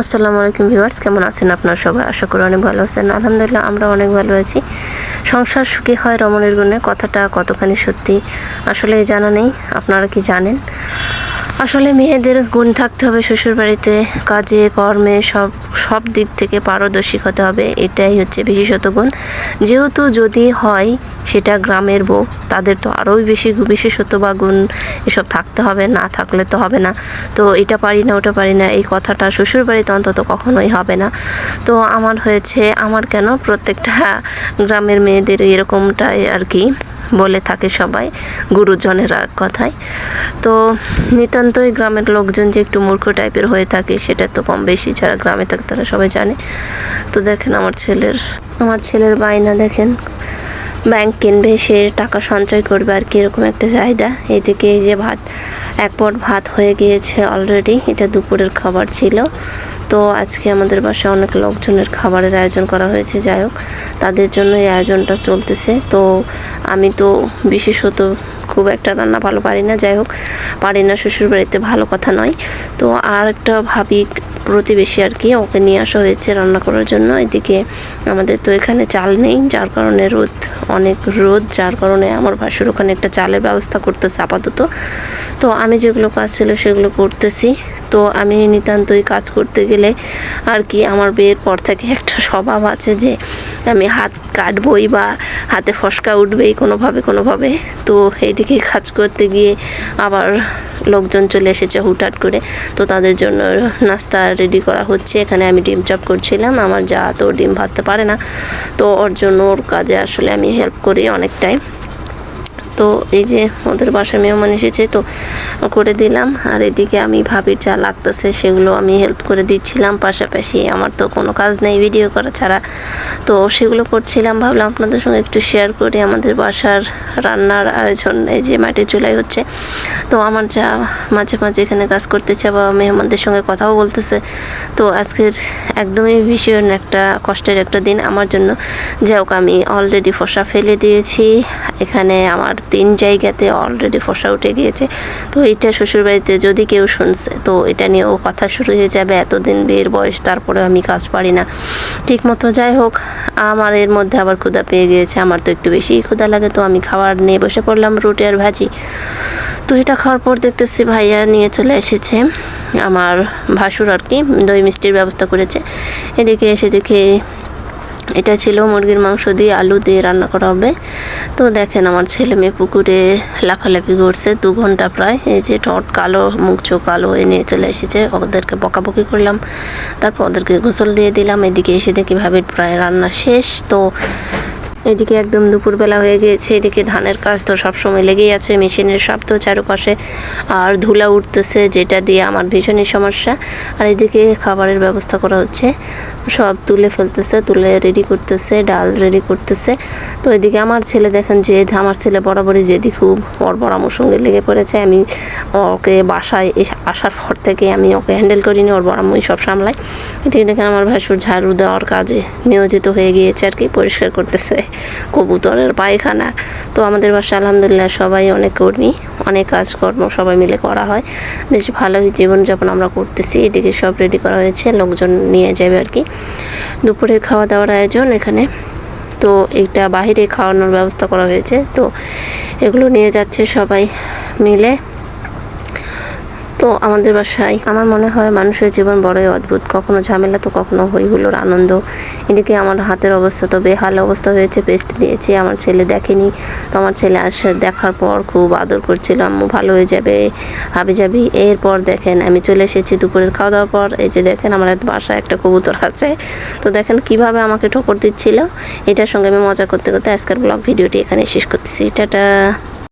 আসসালামু আলাইকুম ভিউয়ার্স, কেমন আছেন আপনারা সবাই? আশা করি অনেক ভালো আছেন। আলহামদুলিল্লাহ আমরা অনেক ভালো আছি। সংসার সুখী হয় রমণের গুণে, কথাটা কতখানি সত্যি আসলে জানা নেই, আপনারা কি জানেন? আসলে মেয়েদের গুণ থাকতে হবে শ্বশুর বাড়িতে কাজে, কর্মে, সব সব দিক থেকে পারদর্শী হতে হবে, এটাই হচ্ছে বিশেষত গুণ। যেহেতু যদি হয় সেটা গ্রামের বউ, তাদের তো আরোই বেশি বিশেষত বা গুণ এসব থাকতে হবে, না থাকলে তো হবে না। তো এটা পারি না, ওটা পারি না, এই কথাটা শ্বশুর বাড়িতে অন্তত কখনোই হবে না। তো আমার হয়েছে, আমার কেন প্রত্যেকটা গ্রামের মেয়েদের এরকমটাই আর কি। বলে থাকে সবাই, গুরুজনের আর কথায়। তো নিতান্তই গ্রামের লোকজন যে একটু মূর্খ টাইপের হয়ে থাকে, সেটা তো কম বেশি যারা গ্রামে থাকে তারা সবাই জানে। তো দেখেন আমার ছেলের আমার ছেলের বায়না দেখেন। ব্যাংক কিনবে, সে টাকা সঞ্চয় করবে আর কি এরকম একটা চাহিদা। এদিকে এই যে ভাত এক পট ভাত হয়ে গিয়েছে অলরেডি এটা দুপুরের খাবার ছিল। তো আজকে আমাদের বাসায় অনেক লোকজনের খাবারের আয়োজন করা হয়েছে, যাই হোক। তাদের জন্য এই আয়োজনটা চলতেছে। তো আমি তো বিশেষত খুব একটা রান্না ভালো পারি না, যাই হোক। পারি না শ্বশুর বাড়িতে ভালো কথা নয়। তো আর একটা ভাবি প্রতিবেশী আর কি, ওকে নিয়ে আসা হয়েছে রান্না করার জন্য। এদিকে আমাদের তো এখানে চাল নেই, যার কারণে রোদ, অনেক রোদ, যার কারণে আমার ভাসুর ওখানে একটা চালের ব্যবস্থা করতেছে আপাতত। তো আমি যেগুলো কাজ ছিল সেগুলো করতেছি। তো আমি নিতান্তই কাজ করতে গেলে আর কি আমার বিয়ের পর থেকে একটা স্বভাব আছে যে, আমি হাত কাটবই বা হাতে ফসকা উঠবেই কোনোভাবে কোনোভাবে। তো এইদিকে কাজ করতে গিয়ে আবার লোকজন চলে এসেছে হুটহাট করে। তো তাদের জন্য নাস্তা রেডি করা হচ্ছে। এখানে আমি ডিম চপ করছিলাম। আমার যা তো ডিম ভাজতে পারে না। তো ওর জন্য ওর কাজে আসলে আমি হেল্প করি অনেকটাই। তো এই যে ওদের বাসায় মেহমান এসেছে, তো করে দিলাম। আর এদিকে আমি ভাবির যা লাগতেছে সেগুলো আমি হেল্প করে দিচ্ছিলাম। পাশাপাশি আমার তো কোনো কাজ নেই ভিডিও করা ছাড়া। তো সেগুলো করছিলাম, ভাবলাম আপনাদের সঙ্গে একটু শেয়ার করি আমাদের বাসার রান্নার আয়োজন। এই যে মাটি চুলাই হচ্ছে। তো আমার যা মাঝে মাঝে এখানে কাজ করতেছে বা মেহমানদের সঙ্গে কথাও বলতেছে। তো আজকের একদমই ভীষণ একটা কষ্টের একটা দিন আমার জন্য। যাই হোক, আমি অলরেডি ফসা ফেলে দিয়েছি। এখানে আমার তিন জায়গাতে অলরেডি ফসা উঠে গিয়েছে। তো এটা শ্বশুরবাড়িতে যদি কেউ শুনছে, তো এটা নিয়েও কথা শুরু হয়ে যাবে, এতদিন বিয়ের বয়স তারপরে আমি কাজ পারি না। ঠিক মতো যাই হোক, আমার এর মধ্যে আবার ক্ষুদা পেয়ে গিয়েছে, আমার তো একটু বেশি ক্ষুদা লাগে, তো আমি খাবার নিয়ে বসে পড়লাম রুটি আর ভাজি। তো এটা খাওয়ার পর দেখতেছি ভাইয়া নিয়ে চলে এসেছে, আমার ভাসুর আর কি, দই মিষ্টির ব্যবস্থা করেছে। এদিকে এসে দেখে এটা ছিল মুরগির মাংস দিয়ে আলু দিয়ে রান্না করা হবে। তো দেখেন আমার ছেলে মেয়ে পুকুরে লাফালাফি করছে দু ঘণ্টা প্রায়। এই যে ঠট কালো, মুখ চোখ কালো, এ নিয়ে চলে এসেছে। ওদেরকে বকাবকি করলাম। তারপর ওদেরকে গোসল দিয়ে দিলাম। এদিকে এসে দেখি ভাবে প্রায় রান্না শেষ। তো এদিকে একদম দুপুরবেলা হয়ে গিয়েছে, এদিকে ধানের কাজ তো সবসময় লেগেই আছে, মেশিনের শব্দ চারপাশে আর ধুলা উঠতেছে, যেটা দিয়ে আমার ভীষণই সমস্যা। আর এদিকে খাবারের ব্যবস্থা করা হচ্ছে, সব তুলে ফেলতেছে, তুলে রেডি করতেছে, ডাল রেডি করতেছে। তো এদিকে আমার ছেলে দেখেন যে, আমার ছেলে বরাবরই যেদি খুব ওর বড় আমার সঙ্গে লেগে পড়েছে, আমি ওকে বাসায় এসে আসার পর থেকে আমি ওকে হ্যান্ডেল করিনি, ওর বড় আম্মুই সব সামলাই। এদিকে দেখেন আমার ভাসুর ঝাড়ু দেওয়ার কাজে নিয়োজিত হয়ে গিয়েছে আর কি, পরিষ্কার করতেছে। কবুতরের পায়খানা। তো আমাদের বাসা আলহামদুলিল্লাহ সবাই অনেক কর্মী, অনেক কাজকর্ম সবাই মিলে করা হয়। বেশ ভালোই জীবনযাপন আমরা করতেছি। এদিকে সব রেডি করা হয়েছে, লোকজন নিয়ে যাবে আর কি। দুপুরে খাওয়া দাওয়ার আয়োজন এখানে। তো এইটা বাহিরে খাওয়ানোর ব্যবস্থা করা হয়েছে। তো এগুলো নিয়ে যাচ্ছে সবাই মিলে। তো আমাদের বাসায়। আমার মনে হয় মানুষের জীবন বড়ই অদ্ভুত। কখনো ঝামেলা তো কখনো হইগুলোর আনন্দ। এদিকে আমার হাতের অবস্থা তো বেহাল অবস্থা হয়েছে পেস্ট দিয়েছি আমার ছেলে দেখেনি। তো আমার ছেলে আসে, দেখার পর খুব আদর করছিল, আম্মু, ভালো হয়ে যাবে। হাবি যাবি? এরপর দেখেন, আমি চলে এসেছি দুপুরের খাওয়া দাওয়ার পর। এই যে দেখেন, আমার বাসায় একটা কবুতর আছে। তো দেখেন, কীভাবে আমাকে ঠোকর দিচ্ছিল? এটার সঙ্গে আমি মজা করতে করতে আজকের ব্লগ ভিডিওটি এখানে শেষ করতেছি। টাটা!